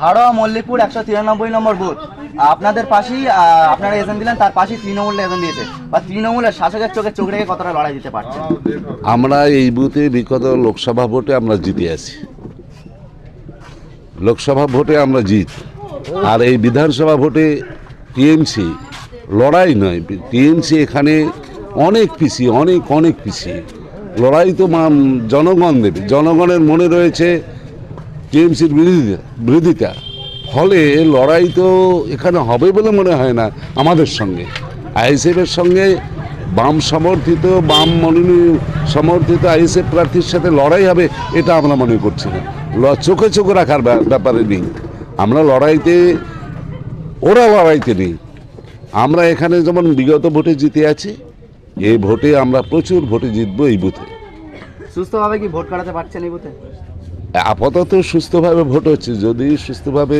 হাড়োয়া মল্লিকপুর একশো তিরানব্বই নম্বর বুথ। আপনাদের পাশেই আপনারা এজেন্ট দিলেন, তার পাশেই তৃণমূল এজেন্ট দিয়েছে। বা তৃণমূলের শাসকের চোখে চোখ রেখে কতটা লড়াই দিতে পারছে? আমরা এই বুথে বিগত লোকসভা ভোটে আমরা জিতে আছি। লোকসভা ভোটে আমরা জিত। আর এই বিধানসভা ভোটে টিএমসি লড়াই নয়। টিএমসি এখানে অনেক পিছিয়ে অনেক অনেক পিছিয়ে লড়াই তো জনগণ দেবে। জনগণের মনে রয়েছে টিএমসির বিরোধিতা বিরোধিতা। ফলে লড়াই তো এখানে হবে বলে মনে হয় না আমাদের সঙ্গে। আইএসএফের সঙ্গে বাম সমর্থিত, বাম মনোনীত সমর্থিত আইএসএফ প্রার্থীর সাথে লড়াই হবে, এটা আমরা মনে করছি না। চোখে চোখে রাখার ব্যাপারে নেই। আমরা লড়াইতে, ওরা লড়াইতে নেই। আমরা এখানে যেমন বিগত ভোটে জিতে আছি এই ভোটে আমরা প্রচুর ভোটে জিতবো এই বুথে। সুস্থভাবে কি ভোট কাটাতে পারছেন এই বুথে? আপাতত সুস্থভাবে ভোট হচ্ছে। যদি সুস্থভাবে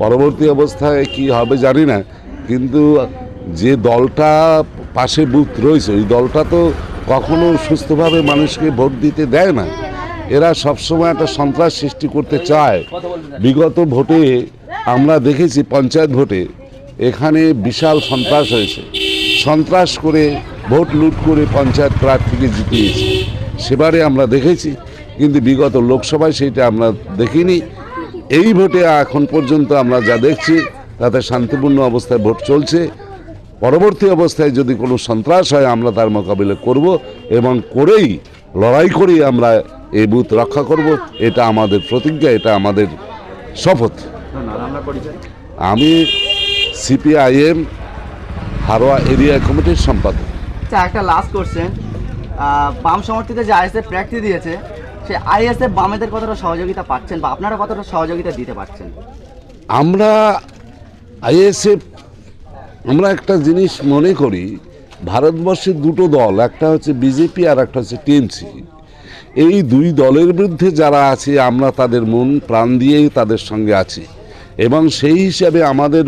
পরবর্তী অবস্থায় কি হবে জানি না, কিন্তু যে দলটা পাশে বুথ রয়েছে, ওই দলটা তো কখনো সুস্থভাবে মানুষকে ভোট দিতে দেয় না। এরা সবসময় একটা সন্ত্রাস সৃষ্টি করতে চায়। বিগত ভোটে আমরা দেখেছি, পঞ্চায়েত ভোটে এখানে বিশাল সন্ত্রাস হয়েছে। সন্ত্রাস করে, ভোট লুট করে পঞ্চায়েত প্রার্থীকে জিতিয়েছে। সেবারে আমরা দেখেছি কিন্তু বিগত লোকসভায় সেইটা আমরা দেখিনি। এই ভোটে এখন পর্যন্ত আমরা যা দেখছি, তাতে শান্তিপূর্ণ অবস্থায় ভোট চলছে। পরবর্তী অবস্থায় যদি কোনো সন্ত্রাস হয়, আমরা তার মোকাবিলা করব এবং করেই, লড়াই করেই আমরা এই বুথ রক্ষা করব। এটা আমাদের প্রতিজ্ঞা, এটা আমাদের শপথ। আমি সিপিআইএম, হারোয়া এরিয়া কমিটির সম্পাদক। আচ্ছা একটা লাস্ট কোশ্চেন বাম সমর্থিত যে আইএসএফ প্রার্থী দিয়েছে সে আইএসএফ বামেদের কতটা সহযোগিতা পাচ্ছেন বা আপনারা কতটা সহযোগিতা দিতে পারছেন? আমরা আইএসএফ, আমরা একটা জিনিস মনে করি ভারতবর্ষের দুটো দল, একটা হচ্ছে বিজেপি আর একটা হচ্ছে টিএমসি। এই দুই দলের বিরুদ্ধে যারা আছে, আমরা তাদের মন, প্রাণ দিয়েই তাদের সঙ্গে আছি। এবং সেই হিসাবে আমাদের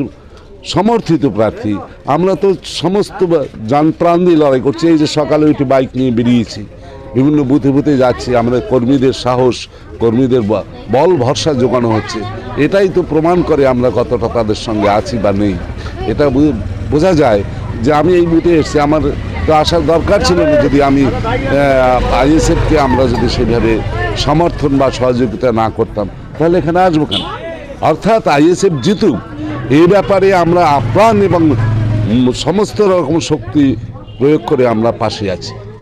সমর্থিত প্রার্থী, আমরা তো সমস্ত যান প্রাণ দিয়ে লড়াই করছি, এই যে সকালে উঠে বাইক নিয়ে বেরিয়েছি। বিভিন্ন বুথে বুথে যাচ্ছি, আমাদের কর্মীদের সাহস, কর্মীদের বল ভরসা যোগানো হচ্ছে। এটাই তো প্রমাণ করে আমরা কতটা তাদের সঙ্গে আছি বা নেই। এটা বোঝা যায় যে আমি এই বুথে এসেছি, আমার তো আসার দরকার ছিল না যদি আমি আইএসএফকে আমরা যদি সেভাবে সমর্থন বা সহযোগিতা না করতাম, তাহলে এখানে আসব কেন? অর্থাৎ আইএসএফ জিতুক এই ব্যাপারে আমরা আপ্রাণ এবং সমস্ত রকম শক্তি প্রয়োগ করে আমরা পাশে আছি।